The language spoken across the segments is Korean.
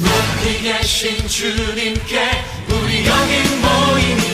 높이 계신 주님께 우리 여기 모이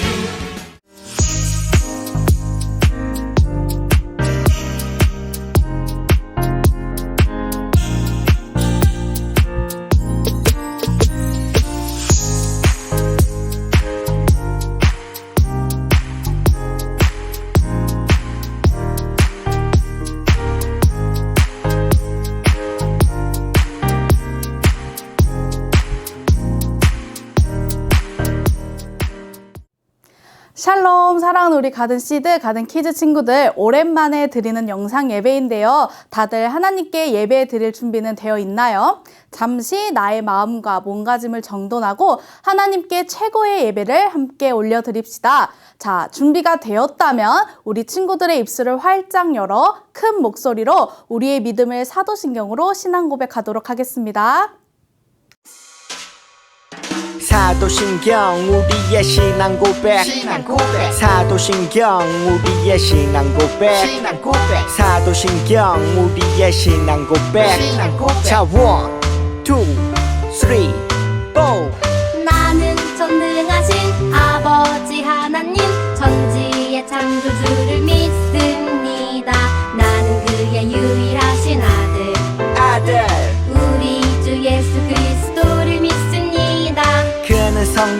우리 가든 시드 가든 키즈 친구들 오랜만에 드리는 영상 예배인데요. 다들 하나님께 예배 드릴 준비는 되어 있나요? 잠시 나의 마음과 몸가짐을 정돈하고 하나님께 최고의 예배를 함께 올려드립시다. 자, 준비가 되었다면 우리 친구들의 입술을 활짝 열어 큰 목소리로 우리의 믿음을 사도신경으로 신앙 고백하도록 하겠습니다. 사도신경 우리의 신앙 고백. 신앙 고백. 사도신경 우리의 신앙 고백. 신앙 고백. 사도신경 우리의 신앙 고백. 신앙 고백. 자 원, 투, 쓰리, 포 나는 전능하신 아버지 하나님 천지의 창조주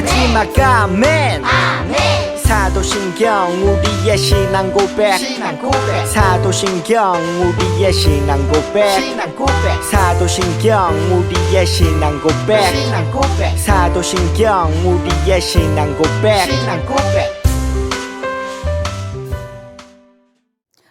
마지막 아멘. 아멘. 사도신경 우리의 신앙 고백. 신앙 고백. 사도신경 우리의 신앙 고백. 신앙 고백. 사도신경 우리의 신앙 고백. 신앙 고백. 사도신경 우리의 신앙 고백. 신앙 고백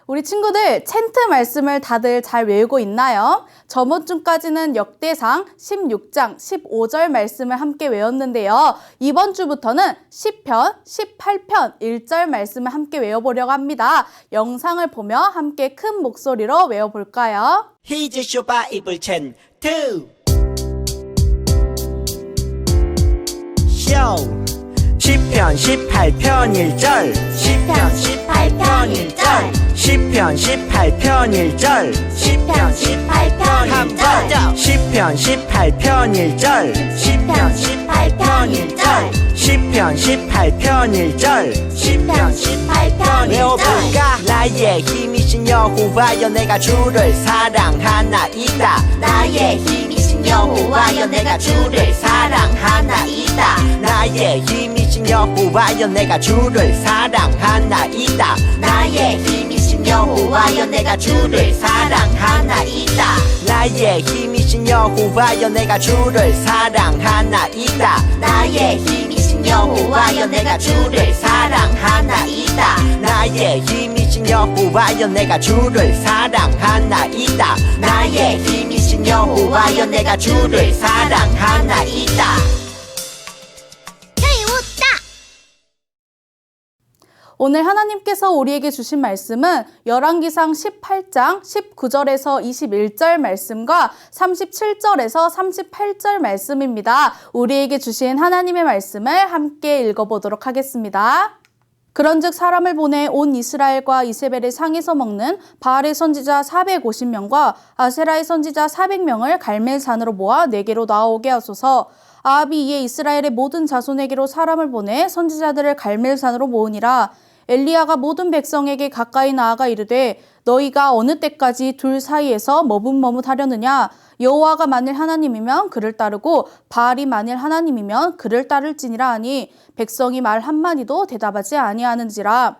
우리 친구들 챈트 말씀을 다들 잘 외우고 있나요? 저번 주까지는 역대상 16장 15절 말씀을 함께 외웠는데요. 이번 주부터는 10편, 18편 1절 말씀을 함께 외워보려고 합니다. 영상을 보며 함께 큰 목소리로 외워볼까요? 히즈 쇼바 이블 챈트 쇼 10편 18편 1절 10편 18편 1절. 10편 18편 1절. 10편 18편 1절. 10편 18편 1절. 10편 18편 1절. 10편 18편 1절. 10편 18편 외워볼까? 나의 힘이신 여호와여 내가 주를 사랑하나이다. 나의 힘이신 여호와여 내가 주를 사랑하나이다. 나의 힘이신 여호와여 내가 주를 사랑하나이다. 나의 힘이신 여호와여 내가 주를 사랑하나이다. 나의 힘이신 여호와여 내가 주를 사랑하나이다. 나의 힘이신 여호와여 내가 주를 사랑하나이다. 나의 힘이신 여호와여 내가 주를 사랑하나이다. 나의 힘이 신 여호와여 내가 주를 사랑하나이다 오늘 하나님께서 우리에게 주신 말씀은 열왕기상 18장 19절에서 21절 말씀과 37절에서 38절 말씀입니다. 우리에게 주신 하나님의 말씀을 함께 읽어보도록 하겠습니다. 그런즉 사람을 보내 온 이스라엘과 이세벨의 상에서 먹는 바알의 선지자 450명과 아세라의 선지자 400명을 갈멜산으로 모아 내게로 나오게 하소서. 아합이 이에 이스라엘의 모든 자손에게로 사람을 보내 선지자들을 갈멜산으로 모으니라. 엘리야가 모든 백성에게 가까이 나아가 이르되 너희가 어느 때까지 둘 사이에서 머뭇머뭇하려느냐? 여호와가 만일 하나님이면 그를 따르고 바알이 만일 하나님이면 그를 따를지니라 하니 백성이 말 한마디도 대답하지 아니하는지라.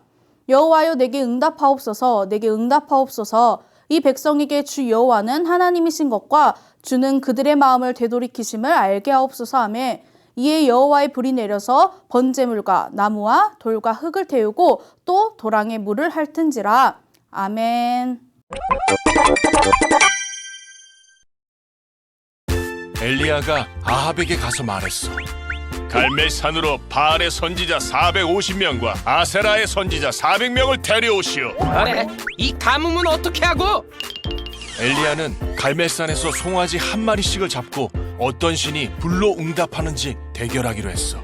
여호와여 내게 응답하옵소서 내게 응답하옵소서. 이 백성에게 주 여호와는 하나님이신 것과 주는 그들의 마음을 되돌이키심을 알게 하옵소서 하매 이에 여호와의 불이 내려서 번제물과 나무와 돌과 흙을 태우고 또 도랑에 물을 핥은지라 아멘. 엘리야가 아합에게 가서 말했어. 갈멜산으로 바알의 선지자 450명과 아세라의 선지자 400명을 데려오시오. 그래 이 가뭄은 어떻게 하고 엘리야는 갈멜산에서 송아지 한 마리씩을 잡고 어떤 신이 불로 응답하는지 대결하기로 했어.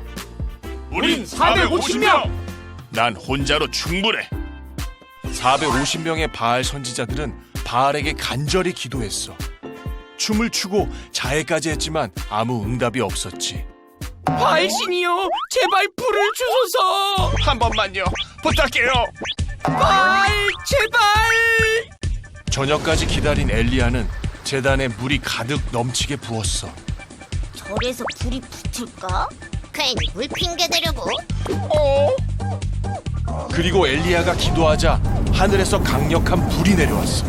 우린 450명! 난 혼자로 충분해. 450명의 바알 선지자들은 바알에게 간절히 기도했어. 춤을 추고 자해까지 했지만 아무 응답이 없었지. 바알 신이요 제발 불을 주소서 한 번만요. 부탁해요. 바알 제발 저녁까지 기다린 엘리야는 재단에 물이 가득 넘치게 부었어. 절에서 불이 붙을까? 괜히 물 핑계 대려고 그리고 엘리야가 기도하자 하늘에서 강력한 불이 내려왔어.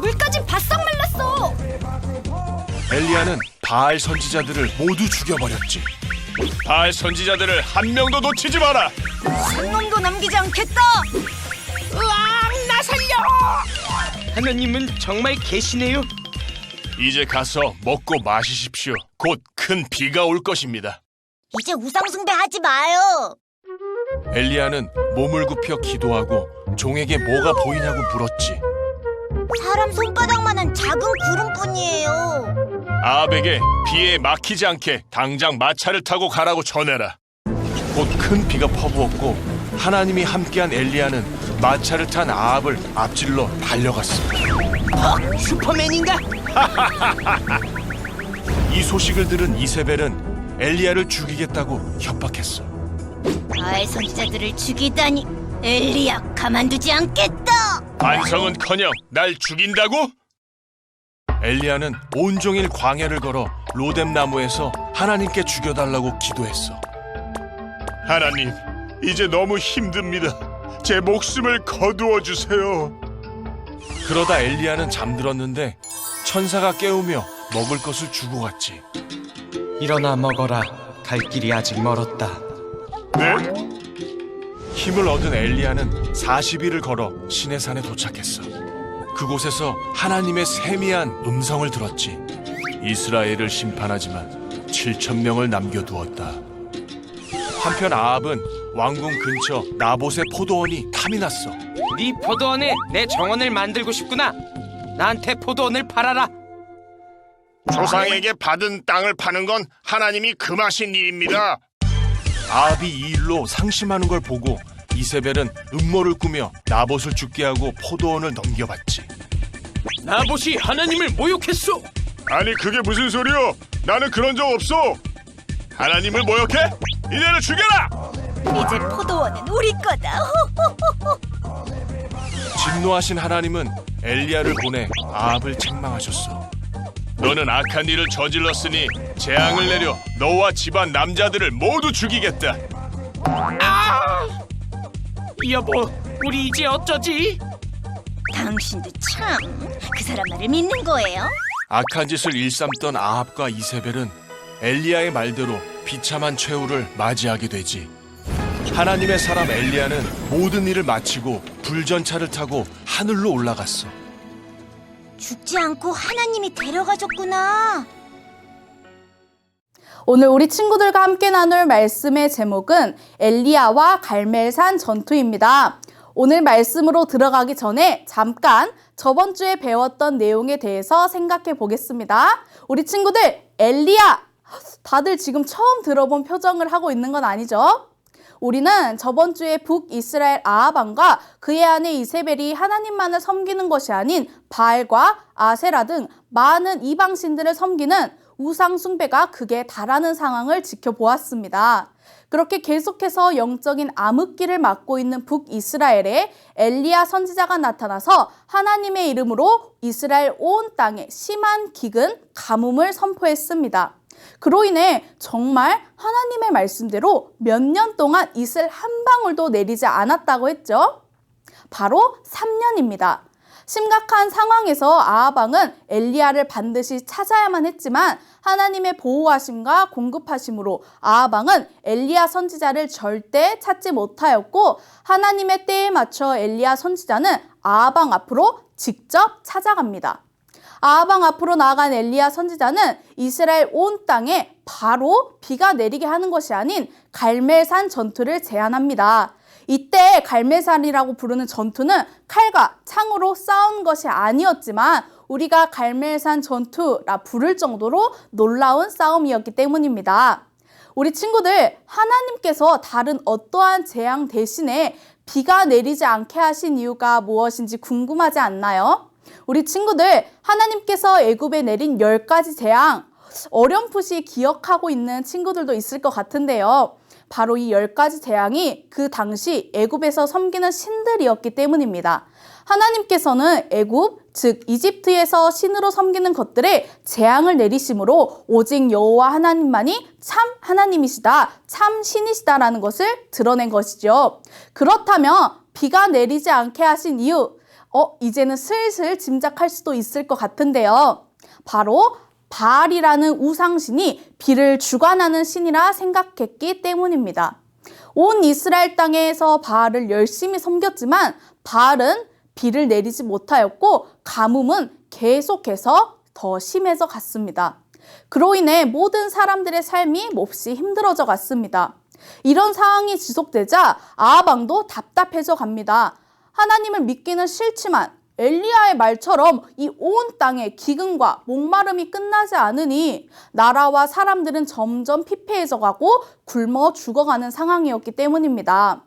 물까지 바싹 말랐어 엘리야는 바알 선지자들을 모두 죽여버렸지. 바알 선지자들을 한 명도 놓치지 마라. 한 놈도 남기지 않겠다 으앙 나 살려 하나님은 정말 계시네요 이제 가서 먹고 마시십시오. 곧 큰 비가 올 것입니다. 이제 우상숭배 하지 마요 엘리야는 몸을 굽혀 기도하고 종에게 뭐가 보이냐고 물었지. 사람 손바닥만한 작은 구름뿐이에요 아합에게 비에 막히지 않게 당장 마차를 타고 가라고 전해라. 곧 큰 비가 퍼부었고 하나님이 함께한 엘리야는 마차를 탄 아합을 앞질러 달려갔어. 슈퍼맨인가 이 소식을 들은 이세벨은 엘리야를 죽이겠다고 협박했어. 바알 선지자들을 죽이다니 엘리야 가만두지 않겠다 반성은커녕 날 죽인다고? 엘리야는 온종일 광야를 걸어 로뎀 나무에서 하나님께 죽여달라고 기도했어. 하나님, 이제 너무 힘듭니다. 제 목숨을 거두어 주세요. 그러다 엘리야는 잠들었는데 천사가 깨우며 먹을 것을 주고 갔지. 일어나 먹어라. 갈 길이 아직 멀었다. 네? 힘을 얻은 엘리야는 40일을 걸어 신의 산에 도착했어. 그곳에서 하나님의 세미한 음성을 들었지. 이스라엘을 심판하지만 7천 명을 남겨두었다. 한편 아합은 왕궁 근처 나봇의 포도원이 탐이 났어. 네 포도원에 내 정원을 만들고 싶구나 나한테 포도원을 팔아라 조상에게 받은 땅을 파는 건 하나님이 금하신 일입니다. 아합이 이 일로 상심하는 걸 보고 이세벨은 음모를 꾸며 나봇을 죽게 하고 포도원을 넘겨받지. 나봇이 하나님을 모욕했소 아니 그게 무슨 소리요? 나는 그런 적 없어. 하나님을 모욕해? 이내를 죽여라! 이제 포도원은 우리 거다 진노하신 하나님은 엘리야를 보내 아합을 책망하셨어. 너는 악한 일을 저질렀으니 재앙을 내려 너와 집안 남자들을 모두 죽이겠다. 여보 우리 이제 어쩌지 당신도 참 그 사람 말을 믿는 거예요? 악한 짓을 일삼던 아합과 이세벨은 엘리야의 말대로 비참한 최후를 맞이하게 되지. 하나님의 사람 엘리야는 모든 일을 마치고 불전차를 타고 하늘로 올라갔어. 죽지 않고 하나님이 데려가줬구나 오늘 우리 친구들과 함께 나눌 말씀의 제목은 엘리야와 갈멜산 전투입니다. 오늘 말씀으로 들어가기 전에 잠깐 저번 주에 배웠던 내용에 대해서 생각해 보겠습니다. 우리 친구들, 엘리야! 다들 지금 처음 들어본 표정을 하고 있는 건 아니죠? 우리는 저번 주에 북이스라엘 아하방과 그의 아내 이세벨이 하나님만을 섬기는 것이 아닌 바알과 아세라 등 많은 이방 신들을 섬기는 우상 숭배가 극에 달하는 상황을 지켜보았습니다. 그렇게 계속해서 영적인 암흑기를 맞고 있는 북이스라엘에 엘리야 선지자가 나타나서 하나님의 이름으로 이스라엘 온 땅에 심한 기근, 가뭄을 선포했습니다. 그로 인해 정말 하나님의 말씀대로 몇 년 동안 이슬 한 방울도 내리지 않았다고 했죠. 바로 3년입니다. 심각한 상황에서 아하방은 엘리야를 반드시 찾아야만 했지만 하나님의 보호하심과 공급하심으로 아하방은 엘리야 선지자를 절대 찾지 못하였고 하나님의 때에 맞춰 엘리야 선지자는 아하방 앞으로 직접 찾아갑니다. 아하방 앞으로 나아간 엘리야 선지자는 이스라엘 온 땅에 바로 비가 내리게 하는 것이 아닌 갈멜산 전투를 제안합니다. 이때 갈멜산이라고 부르는 전투는 칼과 창으로 싸운 것이 아니었지만 우리가 갈멜산 전투라 부를 정도로 놀라운 싸움이었기 때문입니다. 우리 친구들, 하나님께서 다른 어떠한 재앙 대신에 비가 내리지 않게 하신 이유가 무엇인지 궁금하지 않나요? 우리 친구들, 하나님께서 애굽에 내린 열 가지 재앙, 어렴풋이 기억하고 있는 친구들도 있을 것 같은데요. 바로 이 열 가지 재앙이 그 당시 애굽에서 섬기는 신들이었기 때문입니다. 하나님께서는 애굽, 즉 이집트에서 신으로 섬기는 것들에 재앙을 내리심으로 오직 여호와 하나님만이 참 하나님이시다, 참 신이시다라는 것을 드러낸 것이죠. 그렇다면 비가 내리지 않게 하신 이유, 어, 이제는 슬슬 짐작할 수도 있을 것 같은데요. 바로 바알이라는 우상신이 비를 주관하는 신이라 생각했기 때문입니다. 온 이스라엘 땅에서 바알을 열심히 섬겼지만 바알은 비를 내리지 못하였고 가뭄은 계속해서 더 심해져 갔습니다. 그로 인해 모든 사람들의 삶이 몹시 힘들어져 갔습니다. 이런 상황이 지속되자 아하방도 답답해져 갑니다. 하나님을 믿기는 싫지만 엘리야의 말처럼 이 온 땅에 기근과 목마름이 끝나지 않으니 나라와 사람들은 점점 피폐해져 가고 굶어 죽어가는 상황이었기 때문입니다.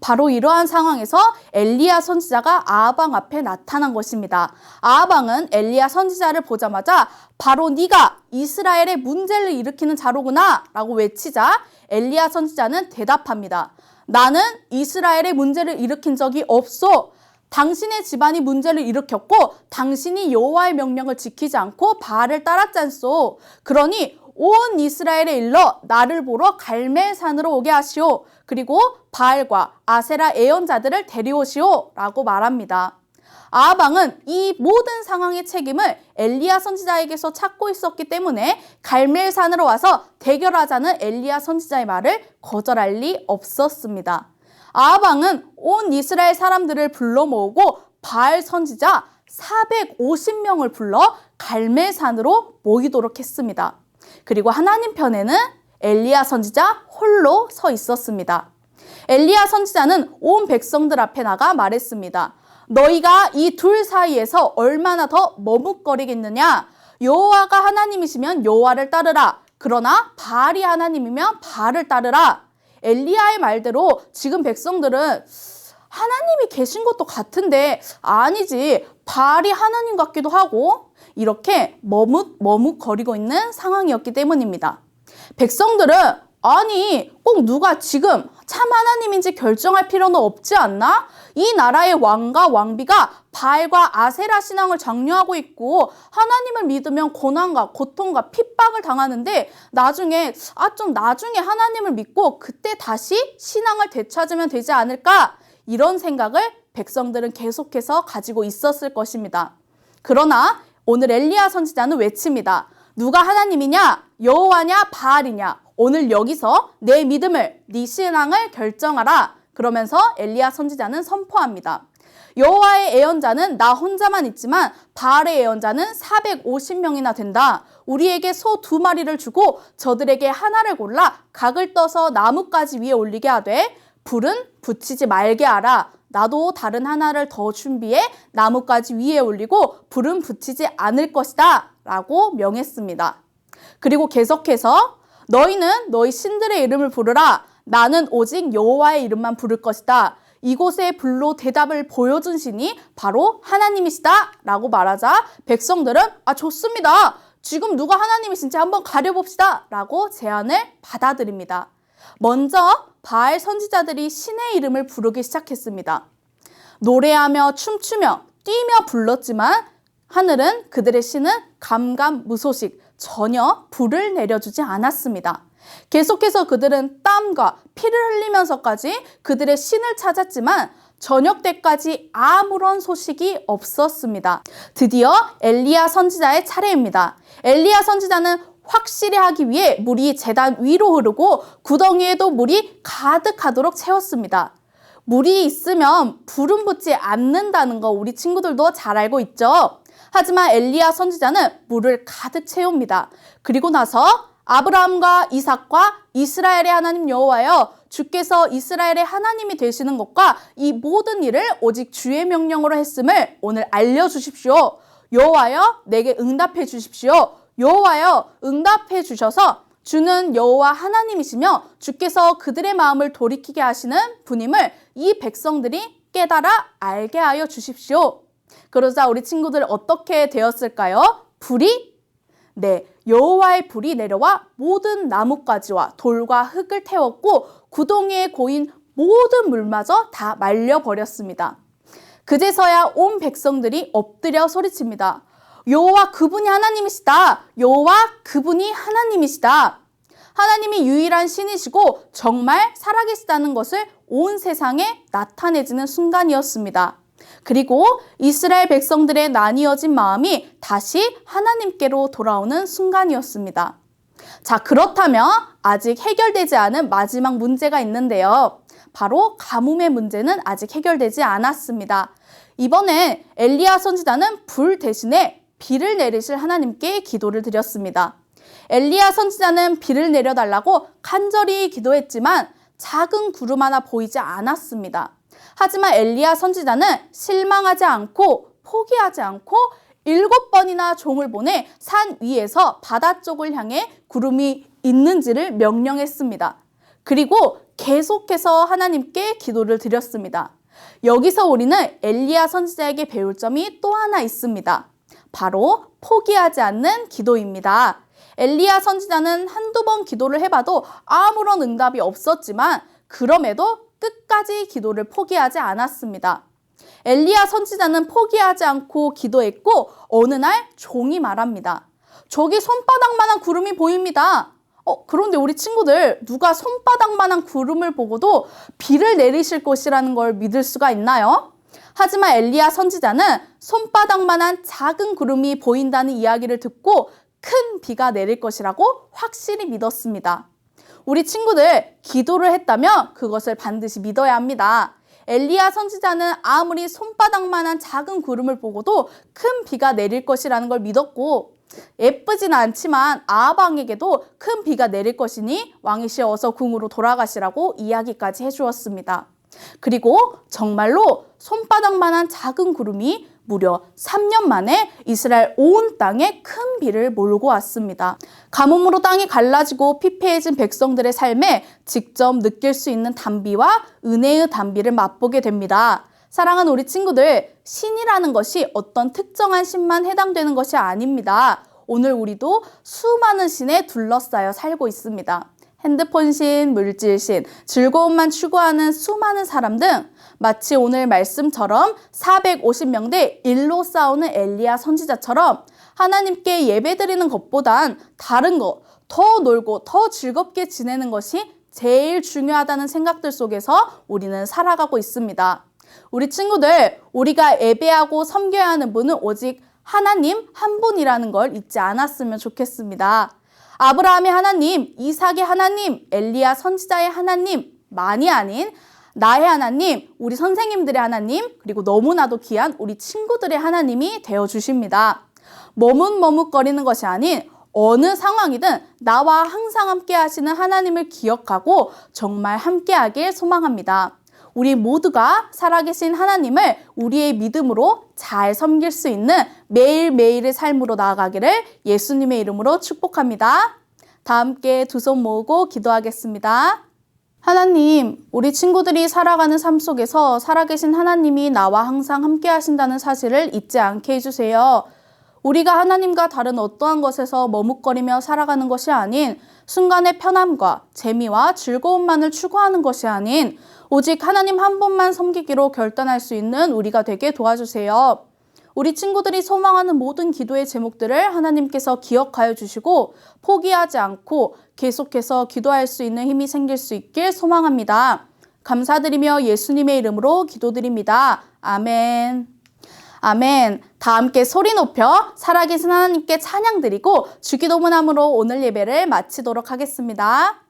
바로 이러한 상황에서 엘리야 선지자가 아하방 앞에 나타난 것입니다. 아하방은 엘리야 선지자를 보자마자 바로 네가 이스라엘의 문제를 일으키는 자로구나 라고 외치자 엘리야 선지자는 대답합니다. 나는 이스라엘의 문제를 일으킨 적이 없어. 당신의 집안이 문제를 일으켰고 당신이 여호와의 명령을 지키지 않고 바알을 따랐잖소. 그러니 온 이스라엘에 일러 나를 보러 갈멜산으로 오게 하시오. 그리고 바알과 아세라 애연자들을 데려오시오. 라고 말합니다. 아하방은 이 모든 상황의 책임을 엘리야 선지자에게서 찾고 있었기 때문에 갈멜산으로 와서 대결하자는 엘리야 선지자의 말을 거절할 리 없었습니다. 아하방은 온 이스라엘 사람들을 불러 모으고 바알 선지자 450명을 불러 갈멜산으로 모이도록 했습니다. 그리고 하나님 편에는 엘리야 선지자 홀로 서 있었습니다. 엘리야 선지자는 온 백성들 앞에 나가 말했습니다. 너희가 이 둘 사이에서 얼마나 더 머뭇거리겠느냐? 여호와가 하나님이시면 여호와를 따르라. 그러나 바알이 하나님이면 바알을 따르라. 엘리야의 말대로 지금 백성들은 하나님이 계신 것도 같은데 아니지 바알이 하나님 같기도 하고 이렇게 머뭇 머뭇거리고 있는 상황이었기 때문입니다. 백성들은 아니 꼭 누가 지금 참 하나님인지 결정할 필요는 없지 않나? 이 나라의 왕과 왕비가 바알과 아세라 신앙을 장려하고 있고 하나님을 믿으면 고난과 고통과 핍박을 당하는데 나중에 아 좀 나중에 하나님을 믿고 그때 다시 신앙을 되찾으면 되지 않을까? 이런 생각을 백성들은 계속해서 가지고 있었을 것입니다. 그러나 오늘 엘리야 선지자는 외칩니다. 누가 하나님이냐? 여호와냐? 바알이냐? 오늘 여기서 내 믿음을, 네 신앙을 결정하라. 그러면서 엘리야 선지자는 선포합니다. 여호와의 애언자는 나 혼자만 있지만 바알의 애언자는 450명이나 된다. 우리에게 소 두 마리를 주고 저들에게 하나를 골라 각을 떠서 나뭇가지 위에 올리게 하되 불은 붙이지 말게 하라. 나도 다른 하나를 더 준비해 나뭇가지 위에 올리고 불은 붙이지 않을 것이다. 라고 명했습니다. 그리고 계속해서 너희는 너희 신들의 이름을 부르라. 나는 오직 여호와의 이름만 부를 것이다. 이곳의 불로 대답을 보여준 신이 바로 하나님이시다. 라고 말하자 백성들은 아 좋습니다. 지금 누가 하나님이신지 한번 가려봅시다. 라고 제안을 받아들입니다. 먼저 바알 선지자들이 신의 이름을 부르기 시작했습니다. 노래하며 춤추며 뛰며 불렀지만 하늘은 그들의 신은 감감 무소식 전혀 불을 내려주지 않았습니다. 계속해서 그들은 땀과 피를 흘리면서까지 그들의 신을 찾았지만 저녁 때까지 아무런 소식이 없었습니다. 드디어 엘리야 선지자의 차례입니다. 엘리야 선지자는 확실히 하기 위해 물이 재단 위로 흐르고 구덩이에도 물이 가득하도록 채웠습니다. 물이 있으면 불은 붙지 않는다는 거 우리 친구들도 잘 알고 있죠. 하지만 엘리야 선지자는 물을 가득 채웁니다. 그리고 나서 아브라함과 이삭과 이스라엘의 하나님 여호와여 주께서 이스라엘의 하나님이 되시는 것과 이 모든 일을 오직 주의 명령으로 했음을 오늘 알려 주십시오. 여호와여 내게 응답해 주십시오. 여호와여 응답해 주셔서 주는 여호와 하나님이시며 주께서 그들의 마음을 돌이키게 하시는 분임을 이 백성들이 깨달아 알게 하여 주십시오. 그러자 우리 친구들 어떻게 되었을까요? 불이 네, 여호와의 불이 내려와 모든 나뭇가지와 돌과 흙을 태웠고 구덩이에 고인 모든 물마저 다 말려 버렸습니다. 그제서야 온 백성들이 엎드려 소리칩니다. 여호와 그분이 하나님이시다. 여호와 그분이 하나님이시다. 하나님이 유일한 신이시고 정말 살아계시다는 것을 온 세상에 나타내지는 순간이었습니다. 그리고 이스라엘 백성들의 나뉘어진 마음이 다시 하나님께로 돌아오는 순간이었습니다. 자, 그렇다면 아직 해결되지 않은 마지막 문제가 있는데요. 바로 가뭄의 문제는 아직 해결되지 않았습니다. 이번에 엘리야 선지자는 불 대신에 비를 내리실 하나님께 기도를 드렸습니다. 엘리야 선지자는 비를 내려달라고 간절히 기도했지만 작은 구름 하나 보이지 않았습니다. 하지만 엘리야 선지자는 실망하지 않고 포기하지 않고 일곱 번이나 종을 보내 산 위에서 바다 쪽을 향해 구름이 있는지를 명령했습니다. 그리고 계속해서 하나님께 기도를 드렸습니다. 여기서 우리는 엘리야 선지자에게 배울 점이 또 하나 있습니다. 바로 포기하지 않는 기도입니다. 엘리야 선지자는 한두 번 기도를 해봐도 아무런 응답이 없었지만 그럼에도 끝까지 기도를 포기하지 않았습니다. 엘리야 선지자는 포기하지 않고 기도했고 어느 날 종이 말합니다. 저기 손바닥만한 구름이 보입니다. 어, 그런데 우리 친구들 누가 손바닥만한 구름을 보고도 비를 내리실 것이라는 걸 믿을 수가 있나요? 하지만 엘리야 선지자는 손바닥만한 작은 구름이 보인다는 이야기를 듣고 큰 비가 내릴 것이라고 확실히 믿었습니다. 우리 친구들 기도를 했다면 그것을 반드시 믿어야 합니다. 엘리야 선지자는 아무리 손바닥만한 작은 구름을 보고도 큰 비가 내릴 것이라는 걸 믿었고 예쁘진 않지만 아방에게도 큰 비가 내릴 것이니 왕이시 어서 궁으로 돌아가시라고 이야기까지 해주었습니다. 그리고 정말로 손바닥만한 작은 구름이 무려 3년 만에 이스라엘 온 땅에 큰 비를 몰고 왔습니다. 가뭄으로 땅이 갈라지고 피폐해진 백성들의 삶에 직접 느낄 수 있는 단비와 은혜의 단비를 맛보게 됩니다. 사랑하는 우리 친구들, 신이라는 것이 어떤 특정한 신만 해당되는 것이 아닙니다. 오늘 우리도 수많은 신에 둘러싸여 살고 있습니다. 핸드폰 신, 물질 신, 즐거움만 추구하는 수많은 사람 등 마치 오늘 말씀처럼 450명대 일로 싸우는 엘리야 선지자처럼 하나님께 예배드리는 것보단 다른 것, 더 놀고 더 즐겁게 지내는 것이 제일 중요하다는 생각들 속에서 우리는 살아가고 있습니다. 우리 친구들, 우리가 예배하고 섬겨야 하는 분은 오직 하나님 한 분이라는 걸 잊지 않았으면 좋겠습니다. 아브라함의 하나님, 이삭의 하나님, 엘리야 선지자의 하나님, 많이 아닌 나의 하나님, 우리 선생님들의 하나님, 그리고 너무나도 귀한 우리 친구들의 하나님이 되어 주십니다. 머뭇머뭇거리는 것이 아닌 어느 상황이든 나와 항상 함께 하시는 하나님을 기억하고 정말 함께 하길 소망합니다. 우리 모두가 살아계신 하나님을 우리의 믿음으로 잘 섬길 수 있는 매일매일의 삶으로 나아가기를 예수님의 이름으로 축복합니다. 다 함께 두 손 모으고 기도하겠습니다. 하나님, 우리 친구들이 살아가는 삶 속에서 살아계신 하나님이 나와 항상 함께 하신다는 사실을 잊지 않게 해주세요. 우리가 하나님과 다른 어떠한 것에서 머뭇거리며 살아가는 것이 아닌 순간의 편함과 재미와 즐거움만을 추구하는 것이 아닌 오직 하나님 한 분만 섬기기로 결단할 수 있는 우리가 되게 도와주세요. 우리 친구들이 소망하는 모든 기도의 제목들을 하나님께서 기억하여 주시고 포기하지 않고 계속해서 기도할 수 있는 힘이 생길 수 있길 소망합니다. 감사드리며 예수님의 이름으로 기도드립니다. 아멘. 아멘. 다 함께 소리 높여 살아계신 하나님께 찬양 드리고 주기도문함으로 오늘 예배를 마치도록 하겠습니다.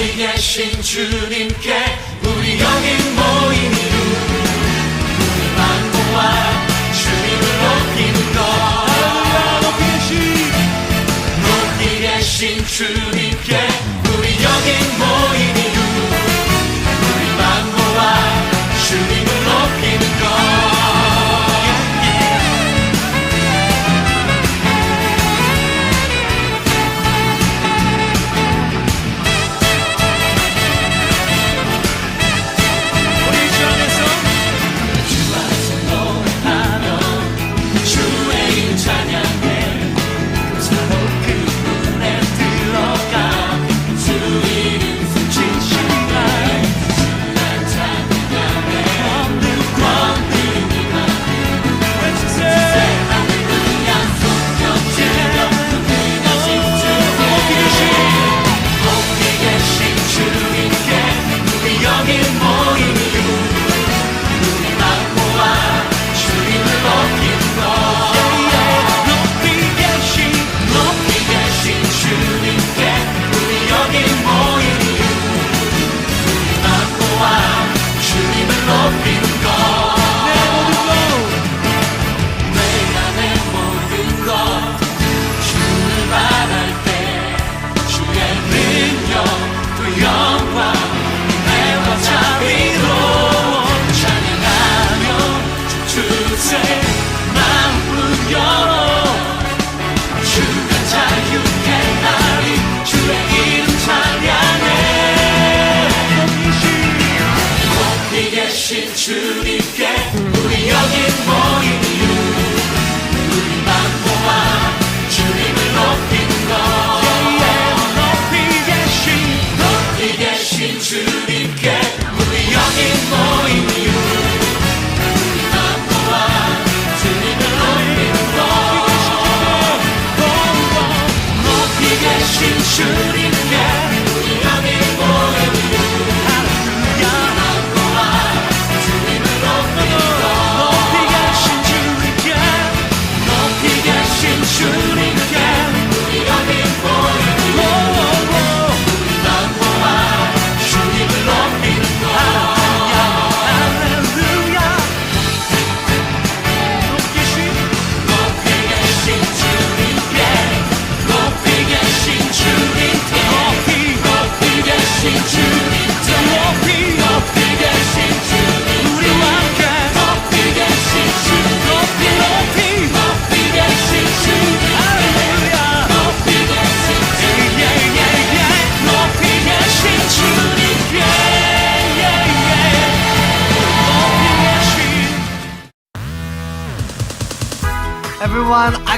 높이 계신 주님께 우리 여기 모인 이유 우리만 모아 주님을 높이는 것. 높이 계신. 높이 계신 주님께 우리 여기 모인 이유 우리만 모아 주님을 높이는 것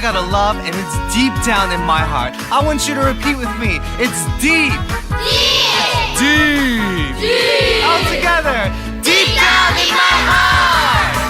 got a love and it's deep down in my heart. I want you to repeat with me. It's deep. Deep. Deep. All together. Deep down in my heart.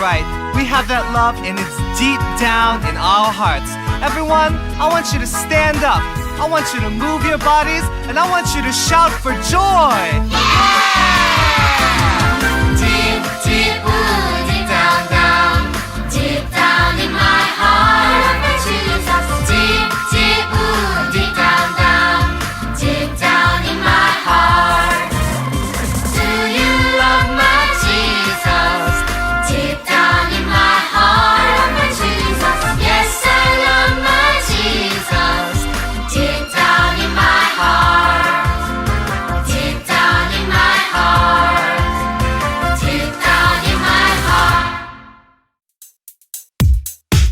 Right. We have that love and it's deep down in our hearts. Everyone, I want you to stand up. I want you to move your bodies and I want you to shout for joy. Deep,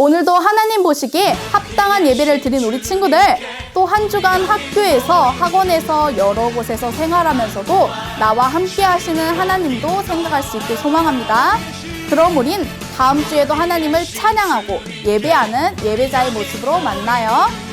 오늘도 하나님 보시기에 합당한 예배를 드린 우리 친구들 또 한 주간 학교에서 학원에서 여러 곳에서 생활하면서도 나와 함께 하시는 하나님도 생각할 수 있길 소망합니다. 그럼 우린 다음 주에도 하나님을 찬양하고 예배하는 예배자의 모습으로 만나요.